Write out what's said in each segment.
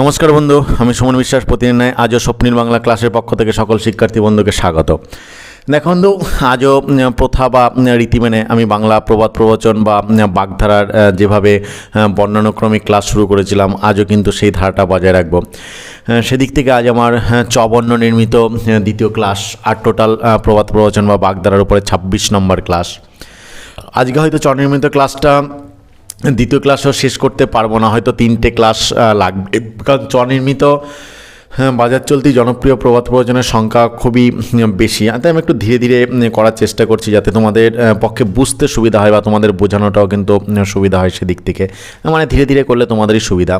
নমস্কার বন্ধু, আমি সুমন বিশ্বাস প্রতিদিন ন্যায় আজও স্বপ্নীল বাংলা ক্লাসের পক্ষ থেকে সকল শিক্ষার্থী বন্ধুকে স্বাগত। দেখো বন্ধু, আজও প্রথা বা রীতি মেনে আমি বাংলা প্রবাদ প্রবচন বা বাগধারার যেভাবে বর্ণানুক্রমিক ক্লাস শুরু করেছিলাম, আজও কিন্তু সেই ধারাটা বজায় রাখব। সেদিক থেকে আজ আমার চবর্ণ নির্মিত দ্বিতীয় ক্লাস, আর টোটাল প্রবাদ প্রবচন বা বাগধারার উপরে ছাব্বিশ নম্বর ক্লাস। আজকে হয়তো চনির্মিত ক্লাসটা দ্বিতীয় ক্লাসও শেষ করতে পারব না হয়তো তিনটে ক্লাস লাগবে। কারণ স্বনির্মিত হ্যাঁ, বাজার চলতি জনপ্রিয় প্রবাদ প্রবচনের সংখ্যা খুবই বেশি। তাই আমি একটু ধীরে ধীরে করার চেষ্টা করছি যাতে তোমাদের পক্ষে বুঝতে সুবিধা হয় বা তোমাদের বোঝানোটাও কিন্তু সুবিধা হয় সেদিক থেকে। মানে ধীরে ধীরে করলে তোমাদেরই সুবিধা।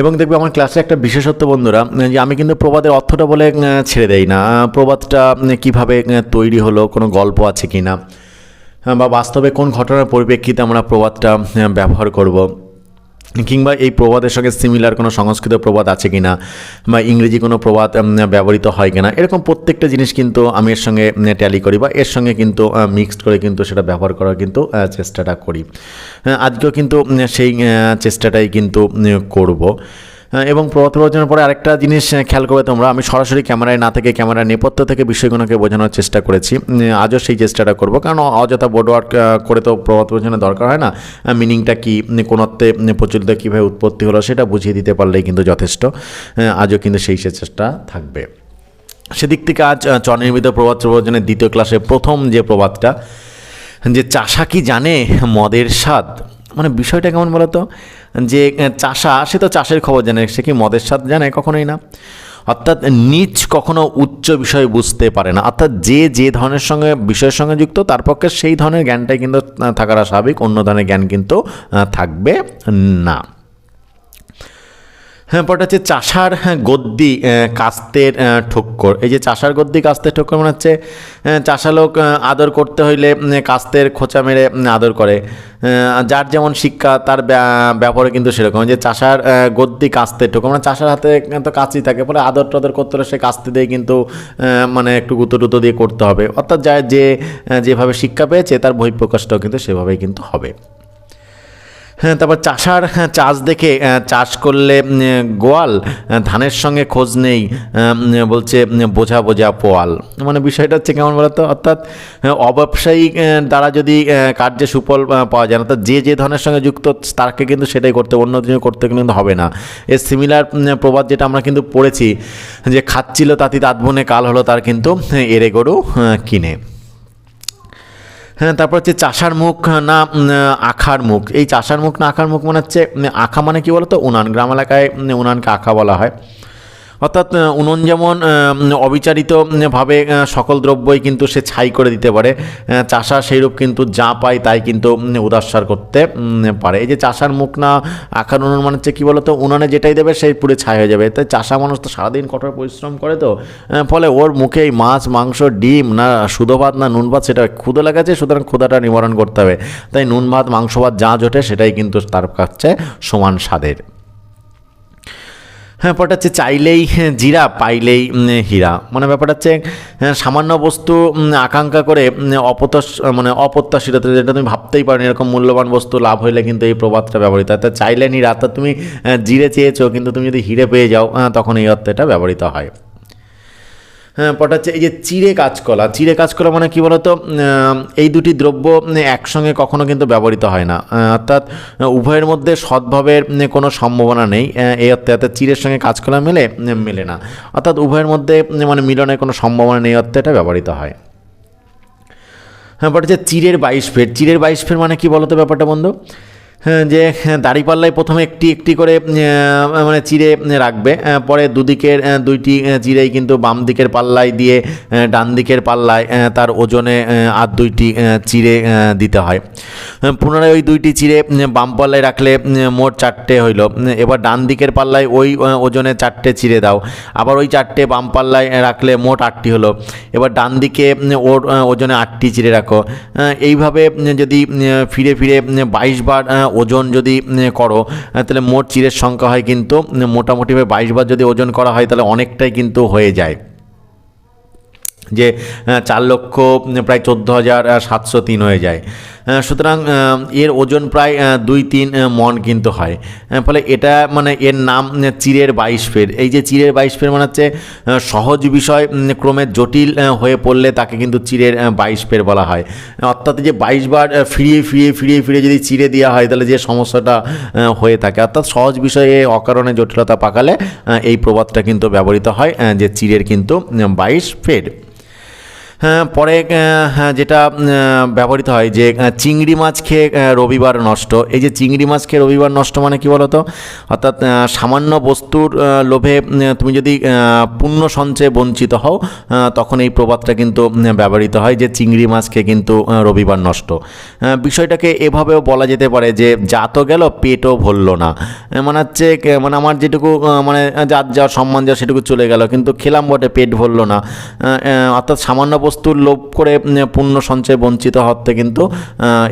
এবং দেখবে আমার ক্লাসে একটা বিশেষত্ব বন্ধুরা যে আমি কিন্তু প্রবাদের অর্থটা বলে ছেড়ে দেই না। প্রবাদটা কীভাবে তৈরি হলো কোনো গল্প আছে কি না বা বাস্তবে কোন ঘটনার পরিপ্রেক্ষিতে আমরা প্রবাদটা ব্যবহার করব? কিংবা এই প্রবাদের সঙ্গে সিমিলার কোনো সংস্কৃত প্রবাদ আছে কিনা? বা ইংরেজি কোনো প্রবাদ ব্যবহৃত হয় কিনা? এরকম প্রত্যেকটা জিনিস কিন্তু আমি এর সঙ্গে ট্যালি করি বা এর সঙ্গে কিন্তু মিক্সড করে কিন্তু সেটা ব্যবহার করার কিন্তু চেষ্টাটা করি। হ্যাঁ, আজকেও কিন্তু সেই চেষ্টাটাই কিন্তু করব। এবং প্রবাদ প্রবচনের পরে আরেকটা জিনিস খেয়াল করবে তোমরা। আমি সরাসরি ক্যামেরায় না থেকে ক্যামেরার নেপথ্য থেকে বিষয়গুলোকে বোঝানোর চেষ্টা করেছি। আজও সেই চেষ্টাটা করব। কারণ অযথা বোর্ড ওয়ার্ক করে তো প্রবাদ প্রবচনের দরকার হয় না। মিনিংটা কি উম, কোন অর্থে প্রচলিত কীভাবে উৎপত্তি হলো সেটা বুঝিয়ে দিতে পারলেই কিন্তু যথেষ্ট। আজও কিন্তু সেই চেষ্টা থাকবে। সেদিক থেকে আজ আহ, স্বনির্মিত প্রবাদ প্রবচনের দ্বিতীয় ক্লাসে প্রথম যে প্রবাদটা যে চাষা কি জানে মদের স্বাদ? মানে বিষয়টা কেমন বলতো? যে চাষা, সে তো চাষের খবর জানে, সে কি মদের স্বাদ জানে? কখনোই না। অর্থাৎ নিচ কখনো উচ্চ বিষয় বুঝতে পারে না। অর্থাৎ যে যে ধরনের সঙ্গে, বিষয়ের সঙ্গে যুক্ত, তার পক্ষে সেই ধরনের জ্ঞানটাই কিন্তু থাকাটা স্বাভাবিক, অন্য ধরনের জ্ঞান কিন্তু থাকবে না। হ্যাঁ পরটা হচ্ছে চাষার হ্যাঁ, গদ্দি কাস্তের ঠক্কর। এই যে চাষার গদ্দি কাস্তের ঠক্কর মানে হচ্ছে চাষা লোক আদর করতে হইলে কাস্তের খোঁচা মেরে আদর করে। যার যেমন শিক্ষা তার ব্যা- ব্যবহারে কিন্তু সেরকম। যে চাষার গদ্দি কাস্তের ঠোকর মানে চাষার হাতে তো কাঁচি থাকে ফলে আদর টদর করতে হলে সে কাস্তে দিয়ে কিন্তু মানে একটু গুঁতো টুতো দিয়ে করতে হবে। অর্থাৎ যা যে যেভাবে শিক্ষা পেয়েছে তার বহিঃপ্রকাশটাও কিন্তু সেভাবেই কিন্তু হবে। হ্যাঁ তারপর চাষার হ্যাঁ, চাষ দেখে চাষ করলে গোয়াল ধানের সঙ্গে খোঁজ নেই বলছে বোঝা বোঝা পোয়াল। মানে বিষয়টা হচ্ছে কেমন বলতো? অর্থাৎ আহ, অব্যবসায়িক দ্বারা যদি কার্যে সুফল পাওয়া যায় না অর্থাৎ যে যে ধরনের সঙ্গে যুক্ত তাকে কিন্তু সেটাই করতে অন্য কিছু করতে কিন্তু হবে না। এর সিমিলার প্রবাদ যেটা আমরা কিন্তু পড়েছি যে খাচ্ছিল তাতি তাঁত বনে কাল হলো তার কিন্তু এরে গরু কিনে। হ্যাঁ তারপর হচ্ছে চাষার মুখ না উম, আখার মুখ। এই চাষার মুখ না আখার মুখ মানে হচ্ছে আখা মানে কি বলতো? উনান গ্রাম এলাকায় উনানকে আখা বলা হয়। অর্থাৎ উনুন যেমন আহ, উম, অবিচারিত উম, ভাবে আহ, সকল দ্রব্যই কিন্তু সে ছাই করে দিতে পারে চাষা সেইরূপ কিন্তু যা পায় তাই কিন্তু উদাসার করতে পারে। এই যে চাষার মুখ না আখার উনুন মানে হচ্ছে কী বলতো উনানে যেটাই দেবে সেই পুরে ছাই হয়ে যাবে। তাই চাষা মানুষ তো সারাদিন কঠোর পরিশ্রম করে তো ফলে ওর মুখে এই মাছ মাংস ডিম না সুদো ভাত না নুন ভাত সেটা ক্ষুদো লাগাচ্ছে সুতরাং ক্ষুদাটা নিবারণ করতে হবে। তাই নুন ভাত মাংস ভাত যা জোটে সেটাই কিন্তু তার কাছে সমান স্বাদের। হ্যাঁ ব্যাপারটা হচ্ছে চাইলেই হ্যাঁ, জিরা পাইলেই হীরা। মানে ব্যাপারটা হচ্ছে হ্যাঁ, সামান্য বস্তু আকাঙ্ক্ষা করে অপত মানে অপ্রত্যাশিত যেটা তুমি ভাবতেই পারো এরকম মূল্যবান বস্তু লাভ হইলে কিন্তু এই প্রবাদটা ব্যবহৃত হয়। তা চাইলে হীরা তুমি জিরে চেয়েছো কিন্তু তুমি যদি হিরে পেয়ে যাও তখন এই অর্থে এটা ব্যবহৃত হয়। হ্যাঁ পটা হচ্ছে এই যে চিড়ে কাঁচকলা। চিড়ে কাঁচকলা মানে কি বলতো? এই দুটি দ্রব্য একসঙ্গে কখনো কিন্তু ব্যবহৃত হয় না। অর্থাৎ উভয়ের মধ্যে সদ্ভাবের কোনো সম্ভাবনা নেই। এই অর্থে অর্থাৎ চিড়ের সঙ্গে কাঁচকলা মেলে মেলে না। অর্থাৎ উভয়ের মধ্যে মানে মিলনের কোনো সম্ভাবনা নেই অর্থে এটা ব্যবহৃত হয়। হ্যাঁ বাট হচ্ছে চিরের বাইশ ফের। চিরের বাইশ ফের মানে কি বলতো ব্যাপারটা বন্ধু? যে হ্যাঁ, দাড়িপাল্লায় প্রথমে একটি একটি করে মানে চিড়ে রাখবে পরে দুদিকের দুইটি চিড়েই কিন্তু বাম দিকের পাল্লায় দিয়ে ডান দিকের পাল্লায় তার ওজনে আর দুইটি চিড়ে দিতে হয়। পুনরায় ওই দুইটি চিড়ে বাম পাল্লায় রাখলে মোট চারটে হইল। এবার ডান দিকের পাল্লায় ওই ওজনে চারটে চিড়ে দাও। আবার ওই চারটে বাম পাল্লায় রাখলে মোট আটটি হলো। এবার ডান দিকে ওর ওজনে আটটি চিড়ে রাখো। এইভাবে যদি ফিরে ফিরে বাইশ বার ওজন যদি করো তাহলে মোট চিরের সংখ্যা হয় কিন্তু মোটামুটি মোটামুটিভাবে বাইশ বার যদি ওজন করা হয়, তাহলে অনেকটাই কিন্তু হয়ে যায়। যে চার লক্ষ প্রায় চোদ্দ হাজার সাতশো তিন হয়ে যায়। সুতরাং এর ওজন প্রায় দুই তিন মন কিন্তু হয়। ফলে এটা মানে এর নাম চিরের বাইশ ফের। এই যে চিরের বাইশ ফের মানে হচ্ছে সহজ বিষয় ক্রমে জটিল হয়ে পড়লে তাকে কিন্তু চিরের বাইশ ফের বলা হয়। অর্থাৎ যে বাইশ বার ফিরিয়ে ফিরিয়ে ফিরিয়ে ফিরিয়ে যদি চিরে দেওয়া হয়, তাহলে যে সমস্যাটা হয়ে থাকে। অর্থাৎ সহজ বিষয়ে অকারণে জটিলতা পাকালে এই প্রবাদটা কিন্তু ব্যবহৃত হয় যে চিরের কিন্তু বাইশ ফের। পরে হ্যাঁ, যেটা ব্যবহৃত হয় যে চিংড়ি মাছ খেয়ে রবিবার নষ্ট। এই যে চিংড়ি মাছ খেয়ে রবিবার নষ্ট মানে কি বলতো? অর্থাৎ সামান্য বস্তুর লোভে তুমি যদি পুণ্য সঞ্চয়ে বঞ্চিত হও তখন এই প্রবাদটা কিন্তু ব্যবহৃত হয় যে চিংড়ি মাছ খেয়ে কিন্তু রবিবার নষ্ট। বিষয়টাকে এভাবেও বলা যেতে পারে যে যা তো গেল পেটও ভরল না। মানে হচ্ছে মানে আমার যেটুকু মানে যার যার সম্মান যা সেটুকু চলে গেল কিন্তু খেলাম বটে পেট ভরল না। অর্থাৎ সামান্য বস্তুর লোভ করে পুণ্য সঞ্চয় বঞ্চিত হতে কিন্তু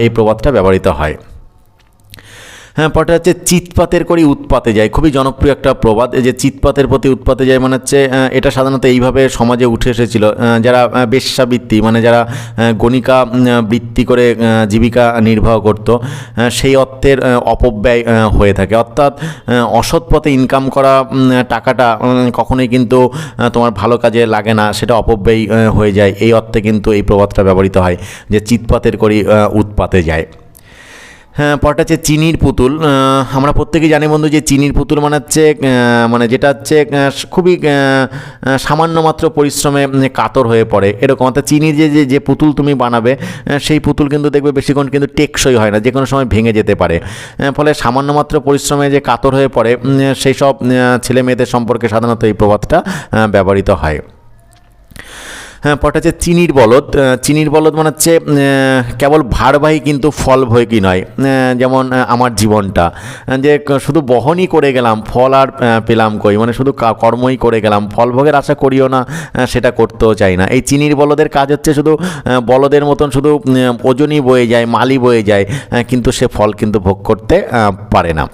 এই প্রবাদটা ব্যবহৃত হয়। হ্যাঁ পরটা হচ্ছে চিৎপাতের করি উৎপাতে যায়। খুবই জনপ্রিয় একটা প্রবাদ যে চিৎপাতের প্রতি উৎপাতে যায় মানে হচ্ছে এটা সাধারণত এইভাবে সমাজে উঠে এসেছিল। যারা বেশ্যাবৃত্তি মানে যারা গণিকা বৃত্তি করে জীবিকা নির্বাহ করত সেই অর্থের অপব্যয় হয়ে থাকে। অর্থাৎ অসৎ পথে ইনকাম করা টাকাটা কখনোই কিন্তু তোমার ভালো কাজে লাগে না, সেটা অপব্যয় হয়ে যায়। এই অর্থে কিন্তু এই প্রবাদটা ব্যবহৃত হয়, যে চিৎপাতের করি উৎপাতে যায়। হ্যাঁ পরটা হচ্ছে চিনির পুতুল। আমরা প্রত্যেকেই জানি বন্ধু যে চিনির পুতুল মানে হচ্ছে মানে যেটা হচ্ছে খুবই সামান্য মাত্র পরিশ্রমে কাতর হয়ে পড়ে। এরকম অর্থাৎ চিনির যে যে পুতুল তুমি বানাবে সেই পুতুল কিন্তু দেখবে বেশিক্ষণ কিন্তু টেকসই হয় না যে কোনো সময় ভেঙে যেতে পারে। ফলে সামান্য মাত্র পরিশ্রমে যে কাতর হয়ে পড়ে সেই সব ছেলে মেয়েদের সম্পর্কে সাধারণত এই আহ, ব্যবহৃত হয়। হ্যাঁ পরটা হচ্ছে চিনির বলদ। চিনির বলদ মানে হচ্ছে কেবল ভারবাহী কিন্তু ফলভোগী নয় যেমন আমার জীবনটা। যে শুধু বহনই করে গেলাম, ফল আর পেলাম কই? মানে শুধু কর্মই করে গেলাম ফল ভোগের আশা করিও না সেটা করতেও চাই না। এই চিনির বলদের কাজ হচ্ছে শুধু বলদের মতন শুধু ওজনই বয়ে যায় মালি বয়ে যায় কিন্তু সে ফল কিন্তু ভোগ করতে পারে না।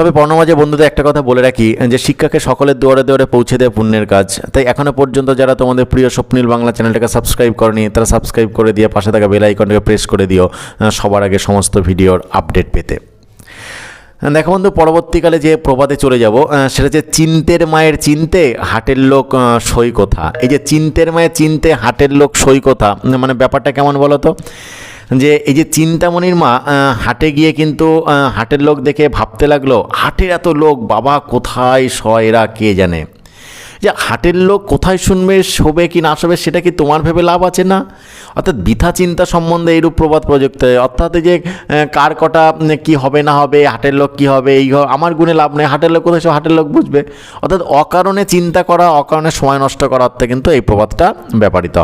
তবে পর্ণমাঝে বন্ধুদের একটা কথা বলে রাখি, যে শিক্ষাকে সকলের দুয়ারে দুয়ারে পৌঁছে দেয় পুণ্যের কাজ। তাই এখনও পর্যন্ত যারা তোমাদের প্রিয় স্বপ্নীল বাংলা চ্যানেলটাকে সাবস্ক্রাইব করেনি, তারা সাবস্ক্রাইব করে দিয়ে পাশে থাকা বেল আইকনটাকে প্রেস করে দিও সবার আগে সমস্ত ভিডিওর আপডেট পেতে। দেখো বন্ধু, পরবর্তীকালে যে প্রবাদে চলে যাব সেটা যে চিন্তের মায়ের চিনতে, হাটের লোক সই কথা। এই যে চিন্তের মায়ের চিনতে, হাটের লোক সই কথা মানে ব্যাপারটা কেমন বলো তো যে এই যে চিন্তামণির মা হাটে গিয়ে কিন্তু হাটের লোক দেখে ভাবতে লাগল, হাটের এত লোক, বাবা কোথায় শয় এরা কে জানে? যে হাটের লোক কোথায় শুনবে, শোবে কি না শোবে, সেটা কি তোমার ভেবে লাভ আছে না? অর্থাৎ বৃথা চিন্তা সম্বন্ধে এইরূপ প্রবাদ প্রযুক্ত হয় অর্থাৎ যে কার কটা কি হবে না হবে, হাটের লোক কি হবে, এই আমার গুণে লাভ নেই, হাটের লোক কোথায় হাটের লোক বুঝবে? অর্থাৎ অকারণে চিন্তা করা, অকারণে সময় নষ্ট করা অর্থে কিন্তু এই প্রবাদটা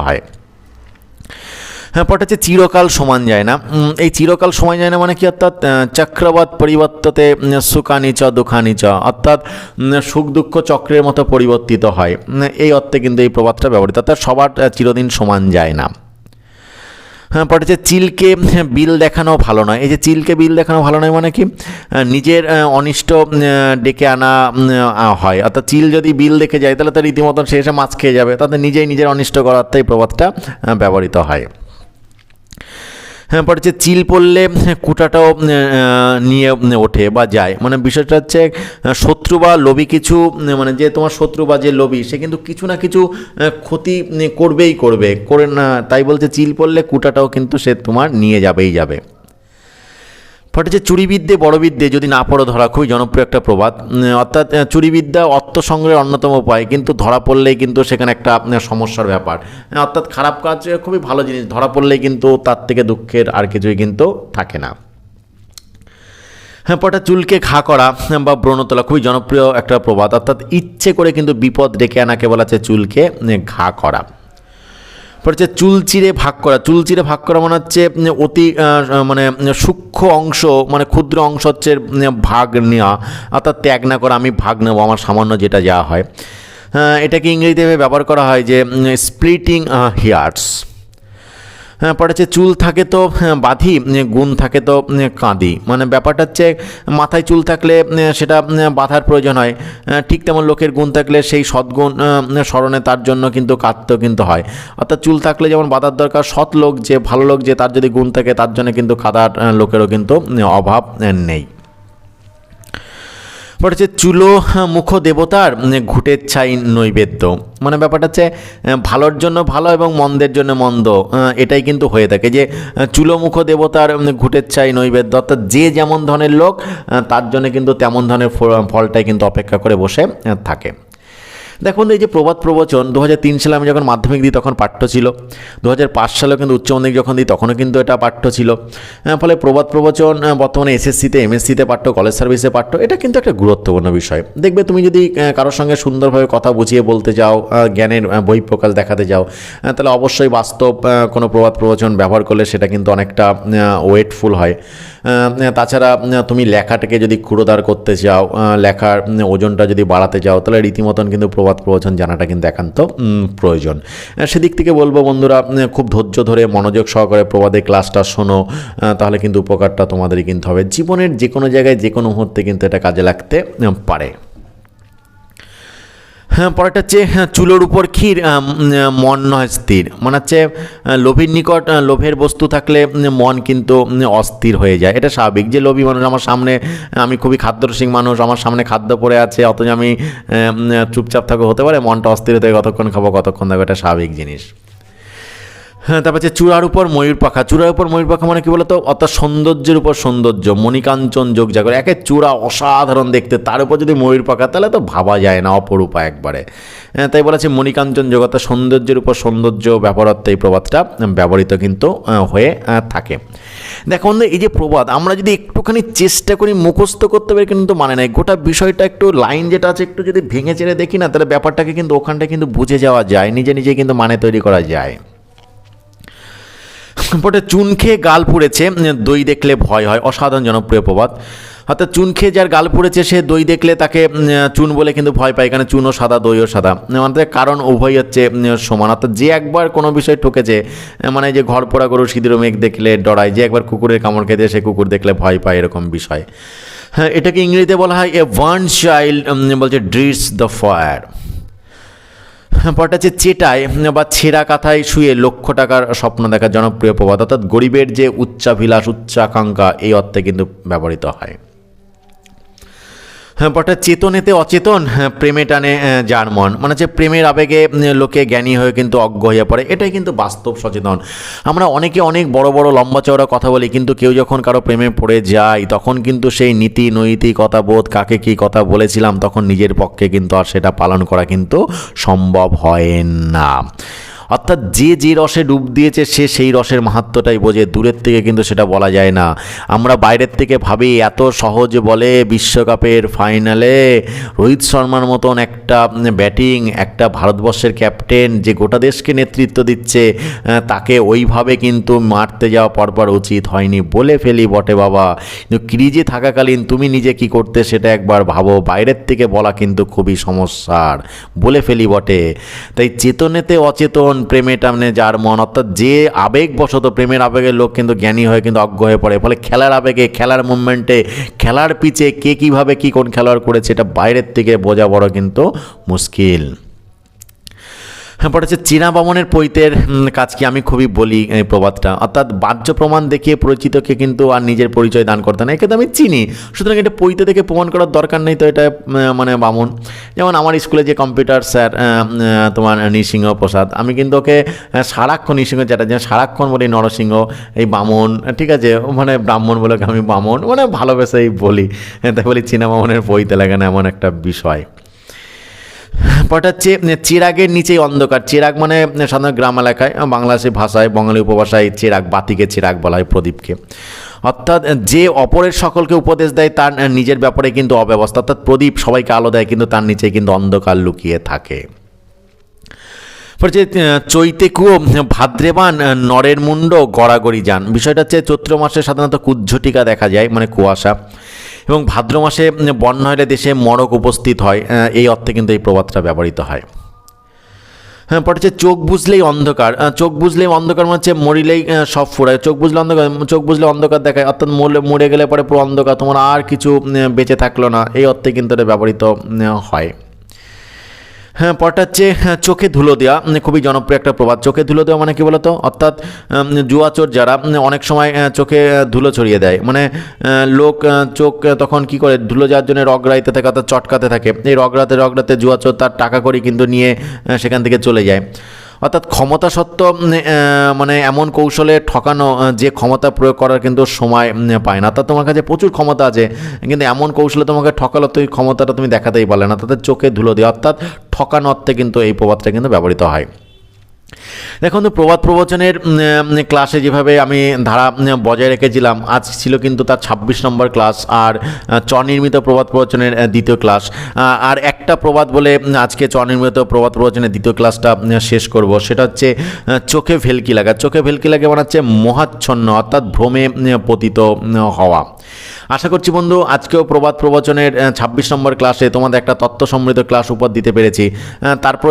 হয় হ্যাঁ। পরটা হচ্ছে চিরকাল সমান যায় না। এই চিরকাল সমান যায় না মানে কি? অর্থাৎ চক্রবাদ পরিবর্ততে সুখানি চ, দুখানি চ, অর্থাৎ সুখ দুঃখ চক্রের মতো পরিবর্তিত হয়। এই অর্থে কিন্তু এই প্রবাদটা ব্যবহৃত। অর্থাৎ সবার চিরদিন সমান যায় না। হ্যাঁ পরে হচ্ছে চিলকে বিল দেখানো ভালো নয়। এই যে চিলকে বিল দেখানো ভালো নয় মানে কি? নিজের অনিষ্ট ডেকে আনা হয়। অর্থাৎ চিল যদি বিল দেখে যায়, তাহলে তো রীতিমতন সে এসে মাছ খেয়ে যাবে। তাতে নিজেই নিজের অনিষ্ট করার এই প্রবাদটা ব্যবহৃত হয় হ্যাঁ। পরে হচ্ছে চিল পড়লে কুটাটাও নিয়ে ওঠে বা যায়। মানে বিষয়টা হচ্ছে শত্রু বা লবি কিছু মানে যে তোমার শত্রু বা যে লবি সে কিন্তু কিছু না কিছু ক্ষতি করবেই করবে। করে না, তাই বলছে, চিল পড়লে কুটাটাও কিন্তু সে তোমার নিয়ে যাবেই যাবে। হচ্ছে চুরিবিদ্যে, বড়বিদ্যে যদি না পড়ো ধরা খুবই জনপ্রিয় একটা প্রবাদ। অর্থাৎ চুরিবিদ্যা অর্থ সংগ্রহের অন্যতম উপায়, কিন্তু ধরা পড়লেই কিন্তু সেখানে একটা সমস্যার ব্যাপার। অর্থাৎ খারাপ কাজ খুবই ভালো জিনিস, ধরা পড়লেই কিন্তু তার থেকে দুঃখের আর কিছুই কিন্তু থাকে না। হ্যাঁ পটা চুলকে ঘা করা বা ব্রণ তোলা খুবই জনপ্রিয় একটা প্রবাদ। অর্থাৎ ইচ্ছে করে কিন্তু বিপদ ডেকে আনাকে বলা হচ্ছে চুলকে ঘা করা। পরে হচ্ছে চুল চিরে ভাগ করা। চুল চিরে ভাগ করা মনে হচ্ছে অতি মানে সূক্ষ্ম অংশ মানে ক্ষুদ্র অংশ হচ্ছে ভাগ নেওয়া। অর্থাৎ ত্যাগ না করা আমি ভাগ নেব, আমার সামান্য যেটা যাওয়া হয়। এটাকে ইংরেজিতে ব্যবহার করা হয় যে স্প্লিটিং হিয়ার্স হ্যাঁ হচ্ছে চুল থাকে তো হ্যাঁ, বাঁধি গুণ থাকে তো কাঁদি। মানে ব্যাপারটা হচ্ছে মাথায় চুল থাকলে সেটা বাঁধার প্রয়োজন হয়। ঠিক তেমন লোকের গুণ থাকলে সেই সদ্গুণ স্মরণে তার জন্য কিন্তু কাঁদতেও কিন্তু হয়। অর্থাৎ চুল থাকলে যেমন বাঁধার দরকার সৎ লোক যে ভালো লোক যে তার যদি গুণ থাকে তার জন্য কিন্তু কাদার লোকেরও কিন্তু অভাব নেই। পরে হচ্ছে চুলো হ্যাঁ, মুখ দেবতার ঘুটের ছাই নৈবেদ্য। মানে ব্যাপারটা হচ্ছে ভালোর জন্য ভালো এবং মন্দের জন্য মন্দ এটাই কিন্তু হয়ে থাকে। যে চুলোমুখ চুলো মুখ দেবতার ঘুটের ছাই নৈবেদ্য অর্থাৎ যে যেমন ধরনের লোক তার জন্য কিন্তু তেমন ধরনের ফলটাই কিন্তু অপেক্ষা করে বসে থাকে। দেখুন এই যে প্রবাদ প্রবচন দু হাজার তিন সালে আমি যখন মাধ্যমিক দিই তখন পাঠ্য ছিল। দু সালে কিন্তু উচ্চ মাধ্যমিক যখন দিই তখনও কিন্তু এটা পাঠ্য ছিল। ফলে প্রবাদ প্রবচন বর্তমানে এসএসসিতে, এমএসসিতে পাঠ্য, কলেজ সার্ভিসে পাঠ্য, এটা কিন্তু একটা গুরুত্বপূর্ণ বিষয়। দেখবে তুমি যদি কারোর সঙ্গে সুন্দরভাবে কথা বুঝিয়ে বলতে যাও জ্ঞানের বহিঃপ্রকাশ দেখাতে যাও তাহলে অবশ্যই বাস্তব কোনো প্রবাদ প্রবচন ব্যবহার করলে সেটা কিন্তু অনেকটা ওয়েটফুল হয়। তাছাড়া তুমি লেখাটাকে যদি ক্ষুরোদার করতে চাও লেখার ওজনটা যদি বাড়াতে চাও তাহলে রীতিমতন কিন্তু প্রবাদ প্রবচন জানাটা কিন্তু একান্ত প্রয়োজন। সেদিক থেকে বলব বন্ধুরা খুব ধৈর্য ধরে মনোযোগ সহকারে প্রবাদে ক্লাসটা শোনো তাহলে কিন্তু উপকারটা তোমাদেরই কিন্তু হবে। জীবনের যে কোনো জায়গায় যে কোনো মুহূর্তে কিন্তু এটা কাজে লাগতে পারে। হ্যাঁ পরেরটা হচ্ছে হ্যাঁ, চুলোর উপর ক্ষীর মন নয় স্থির। মানে হচ্ছে লোভীর নিকট লোভের বস্তু থাকলে মন কিন্তু অস্থির হয়ে যায়। এটা স্বাভাবিক যে লোভী মানুষ আমার সামনে আমি খুবই খাদ্যরসিক মানুষ আমার সামনে খাদ্য পড়ে আছে অথচ আমি চুপচাপ থাকো হতে পারে মনটা অস্থির হতে কতক্ষণ খাব কতক্ষণ থাকব এটা স্বাভাবিক জিনিস। হ্যাঁ তারপর হচ্ছে চূড়ার উপর ময়ূর পাখা। চূড়ার উপর ময়ূর পাখা মানে কি বলতো? অর্থাৎ সৌন্দর্যের উপর সৌন্দর্য মণিকাঞ্চন যোগ জাগর একে চূড়া অসাধারণ দেখতে তার উপর যদি ময়ূর পাখা তাহলে তো ভাবা যায় না অপরূপা একবারে। হ্যাঁ, তাই বলেছে মণিকাঞ্চন যোগ অর্থাৎ সৌন্দর্যের উপর সৌন্দর্য ব্যবহারার্থে এই প্রবাদটা ব্যবহৃত কিন্তু হয়ে থাকে। দেখো বন্ধু, এই যে প্রবাদ আমরা যদি একটুখানি চেষ্টা করি মুখস্থ করতে পারি কিন্তু মানে নাই। গোটা বিষয়টা একটু লাইন যেটা আছে একটু যদি ভেঙে চেড়ে দেখি না তাহলে ব্যাপারটাকে কিন্তু ওখানটা কিন্তু বুঝে যাওয়া যায় নিজে নিজে কিন্তু মানে তৈরি করা যায়। পরে চুন খেয়ে গাল পুড়েছে দই দেখলে ভয় হয়, অসাধারণ জনপ্রিয় প্রবাদ। অর্থাৎ চুন খেয়ে যার গাল পুড়েছে, সে দই দেখলে তাকে চুন বলে কিন্তু ভয় পায় এখানে চুনও সাদা, দইও সাদা। আমাদের কারণ উভয় হচ্ছে সমান। অর্থাৎ যে একবার কোনো বিষয় ঠকেছে মানে যে ঘর পোড়া গরু সিঁদুর মেঘ দেখলে ডরায়, যে একবার কুকুরের কামড় খেতে সে কুকুর দেখলে ভয় পায়, এরকম বিষয়। হ্যাঁ এটাকে ইংরেজিতে বলা হয় এ ওয়ান চাইল্ড বলছে, ড্রিটস দ্য ফায়ার। পরটা হচ্ছে চেটায় বা ছেঁড়া কাথায় শুয়ে লক্ষ টাকার স্বপ্ন দেখার জনপ্রিয় প্রবাদ। অর্থাৎ গরিবের যে উচ্চাভিলাষ, উচ্চাকাঙ্ক্ষা, এই অর্থে কিন্তু ব্যবহৃত হয়। হ্যাঁ পরটা চেতনেতে অচেতন হ্যাঁ, প্রেমে টানে যার মন। মানে হচ্ছে প্রেমের আবেগে লোকে জ্ঞানী হয়ে কিন্তু অজ্ঞ হয়ে পড়ে এটাই কিন্তু বাস্তব সচেতন। আমরা অনেকে অনেক বড় বড় লম্বা চওড়া কথা বলি কিন্তু কেউ যখন কারও প্রেমে পড়ে যায় তখন কিন্তু সেই নীতি নৈতিকতা বোধ কাকে কী কথা বলেছিলাম তখন নিজের পক্ষে কিন্তু আর সেটা পালন করা কিন্তু সম্ভব হয় না। অর্থাৎ যে যে রসে ডুব দিয়েছে, সে সেই রসের মাহাত্মটাই বোঝে। দূরের থেকে কিন্তু সেটা বলা যায় না। আমরা বাইরের থেকে ভাবি, এত সহজ বলে বিশ্বকাপের ফাইনালে রোহিত শর্মার মতন একটা ব্যাটিং, একটা ভারতবর্ষের ক্যাপ্টেন যে গোটা দেশকে নেতৃত্ব দিচ্ছে তাকে ওইভাবে কিন্তু মারতে যাওয়া পরপর উচিত হয়নি। বলে ফেলি বটে বাবা। কিন্তু ক্রিজে থাকাকালীন তুমি নিজে কি করতে সেটা একবার ভাবো। বাইরের থেকে বলা কিন্তু খুবই সমস্যার। বলে ফেলি বটে। তাই চেতনেতে অচেতন প্রেমে টামনে যার মন, অর্থাৎ যে আবেগবশত প্রেমের আবেগের লোক কিন্তু জ্ঞানী হয়ে কিন্তু অজ্ঞ হয়ে পড়ে। ফলে খেলার আবেগে, খেলার মুভমেন্টে খেলার পিচে কে কীভাবে কী কোন খেলোয়াড় করেছে, এটা বাইরের থেকে বোঝা বড় কিন্তু মুশকিল। পরে হচ্ছে চীনা বামনের পৈতের কাজকে আমি খুবই বলি, এই প্রবাদটা। অর্থাৎ বাহ্য প্রমাণ দেখিয়ে পরিচিতকে কিন্তু আর নিজের পরিচয় দান করতে না। একে তো আমি চিনি। সুতরাং এটা পৈতে দেখে প্রমাণ করার দরকার নেই তো এটা মানে বামন। যেমন আমার স্কুলে যে কম্পিউটার স্যার তোমার নৃসিংহ প্রসাদ, আমি কিন্তু ওকে সারাক্ষণ নৃসিংহ চ্যাটার্জি সারাক্ষণ বলি নরসিংহ, এই বামন, ঠিক আছে মানে ব্রাহ্মণ বলে আমি বামন মানে ভালোবেসেই বলি। তাই বলি চীনা বামনের পৈতে লাগে না এমন একটা বিষয়। পরটা হচ্ছে চিরাগের নিচেই অন্ধকার। চিরাগ মানে সাধারণত গ্রাম এলাকায় বাংলাদেশি ভাষায়, বঙ্গালী উপভাষায় চিরাগ, বাতিকে চিরাগ বলা হয়, প্রদীপকে। অর্থাৎ যে অপরের সকলকে উপদেশ দেয়, তার নিজের ব্যাপারে কিন্তু অব্যবস্থা। অর্থাৎ প্রদীপ সবাইকে আলো দেয়, কিন্তু তার নিচে কিন্তু অন্ধকার লুকিয়ে থাকে। চৈতে কুয়ো ভাদ্রেবান নরের মুন্ড, গড়াগড়ি যান। বিষয়টা হচ্ছে, চৈত্র মাসে সাধারণত কুজ্ঝটিকা দেখা যায় মানে কুয়াশা। এবং ভাদ্র মাসে বন্যা হলে দেশে মড়ক উপস্থিত হয় এই অর্থে কিন্তু এই প্রবাদটা ব্যবহৃত হয়। হ্যাঁ পরে হচ্ছে চোখ বুঝলেই অন্ধকার চোখ বুঝলেই অন্ধকার মানে হচ্ছে মরিলেই সব ফুরায়। চোখ বুঝলে অন্ধকার, চোখ বুঝলে অন্ধকার দেখায়, অর্থাৎ মরে মরে গেলে পরে পুরো অন্ধকার, তোমার আর কিছু বেঁচে থাকল না, এই অর্থে কিন্তু এটা ব্যবহৃত হয়। হ্যাঁ পরটা হচ্ছে হ্যাঁ, চোখে ধুলো দেওয়া উম, খুবই জনপ্রিয় একটা প্রবাদ। চোখে ধুলো দেওয়া মানে কি বলতো? অর্থাৎ জুয়াচোর যারা অনেক সময় চোখে ধুলো ছড়িয়ে দেয়। মানে লোক চোখ তখন কি করে? ধুলো যাওয়ার জন্য রগড়াইতে থাকে অর্থাৎ চটকাতে থাকে। এই রগড়াতে রগড়াতে জুয়াচোর তার টাকা করে কিন্তু নিয়ে সেখান থেকে চলে যায়। অর্থাৎ ক্ষমতা সত্ত্ব মানে এমন কৌশলে ঠকানো যে ক্ষমতা প্রয়োগ করার কিন্তু সময় পায় না। অর্থাৎ তোমার কাছে প্রচুর ক্ষমতা আছে, কিন্তু এমন কৌশলে তোমাকে ঠকালো তুই ক্ষমতাটা তুমি দেখাতেই পারলে না। তাদের চোখে ধুলো দিয়ে, অর্থাৎ ঠকানো অর্থে কিন্তু এই প্রবাদটা কিন্তু ব্যবহৃত হয়। দেখুন তো প্রবাদ প্রবচনের ক্লাসে যেভাবে আমি ধারা বজায় রেখেছিলাম, আজ ছিল কিন্তু তার ছাব্বিশ নম্বর ক্লাস আর চনির্মিত প্রবাদ প্রবচনের দ্বিতীয় ক্লাস। আর একটা প্রবাদ বলে আজকে চনির্মিত প্রবাদ প্রবচনের দ্বিতীয় ক্লাসটা শেষ করব। সেটা হচ্ছে চোখে ভেলকি লাগা। চোখে ভেলকি লাগে মানে হচ্ছে মহাচ্ছন্ন, অর্থাৎ ভ্রমে পতিত হওয়া। আশা করছি বন্ধু, আজকেও প্রবাদ প্রবচনের ছাব্বিশ নম্বর ক্লাসে তোমাদের একটা তত্ত্ব সমৃদ্ধ ক্লাস উপর দিতে পেরেছি। তারপর